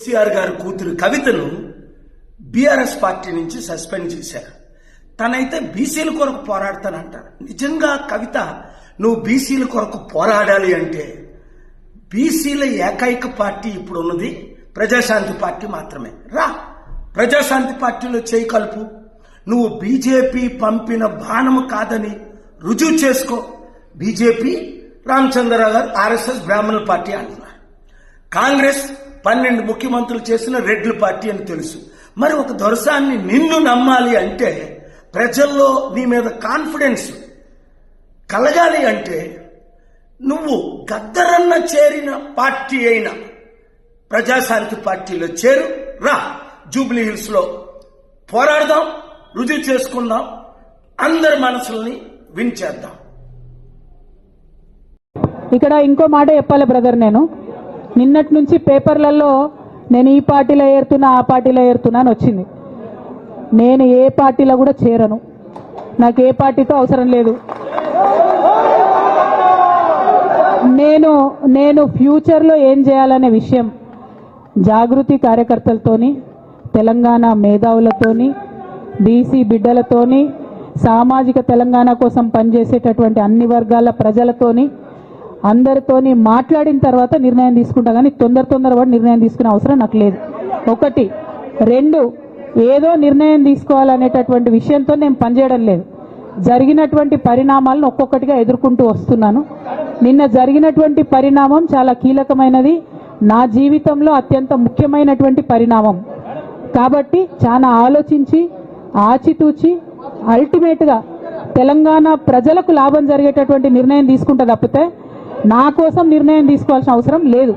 కేసీఆర్ గారి కూతురు కవితను బీఆర్ఎస్ పార్టీ నుంచి సస్పెండ్ చేశారు. తనైతే బీసీల కొరకు పోరాడతానంటారు. నిజంగా కవిత నువ్వు బీసీల కొరకు పోరాడాలి అంటే బీసీల ఏకైక పార్టీ ఇప్పుడు ఉన్నది ప్రజాశాంతి పార్టీ మాత్రమే. రా ప్రజాశాంతి పార్టీలో చేయి కలుపు. నువ్వు బీజేపీ పంపిన బాణము కాదని రుజువు చేసుకో. బీజేపీ రామచంద్రరావు గారు ఆర్ఎస్ఎస్ బ్రాహ్మణుల పార్టీ అంటున్నారు. కాంగ్రెస్ పన్నెండు ముఖ్యమంత్రులు చేసిన రెడ్లు పార్టీ అని తెలుసు. మరి ఒక దొరసాన్ని నిన్ను నమ్మాలి అంటే ప్రజల్లో నీ మీద కాన్ఫిడెన్స్ కలగాలి అంటే నువ్వు గద్దరన్న చేరిన పార్టీ అయిన ప్రజాశాంతి పార్టీలో చేరు. రా జూబ్లీ హిల్స్లో పోరాడదాం రుజువు చేసుకుందాం అందరి మనసుల్ని విన్ చేద్దాం ఇక్కడ ఇంకో మాట చెప్పాలి బ్రదర్ నేను. నిన్నటి నుంచి పేపర్లలో నేను ఈ పార్టీలో ఏరుతున్నా ఆ పార్టీలో ఏరుతున్నా అని వచ్చింది. నేను ఏ పార్టీలో కూడా చేరను. నాకు ఏ పార్టీతో అవసరం లేదు. నేను నేను ఫ్యూచర్లో ఏం చేయాలనే విషయం జాగృతి కార్యకర్తలతోని తెలంగాణ మేధావులతోని బీసీ బిడ్డలతోని సామాజిక తెలంగాణ కోసం పనిచేసేటటువంటి అన్ని వర్గాల ప్రజలతోని అందరితోని మాట్లాడిన తర్వాత నిర్ణయం తీసుకుంటా కానీ తొందర తొందరపడి నిర్ణయం తీసుకునే అవసరం నాకు లేదు. ఒకటి రెండు ఏదో నిర్ణయం తీసుకోవాలనేటటువంటి విషయంతో నేను పనిచేయడం లేదు. జరిగినటువంటి పరిణామాలను ఒక్కొక్కటిగా ఎదుర్కొంటూ వస్తున్నాను. నిన్న జరిగినటువంటి పరిణామం చాలా కీలకమైనది. నా జీవితంలో అత్యంత ముఖ్యమైనటువంటి పరిణామం. కాబట్టి చాలా ఆలోచించి ఆచితూచి అల్టిమేట్గా తెలంగాణ ప్రజలకు లాభం జరిగేటటువంటి నిర్ణయం తీసుకుంటే తప్పితే నా కోసం నిర్ణయం తీసుకోవాల్సిన అవసరం లేదు.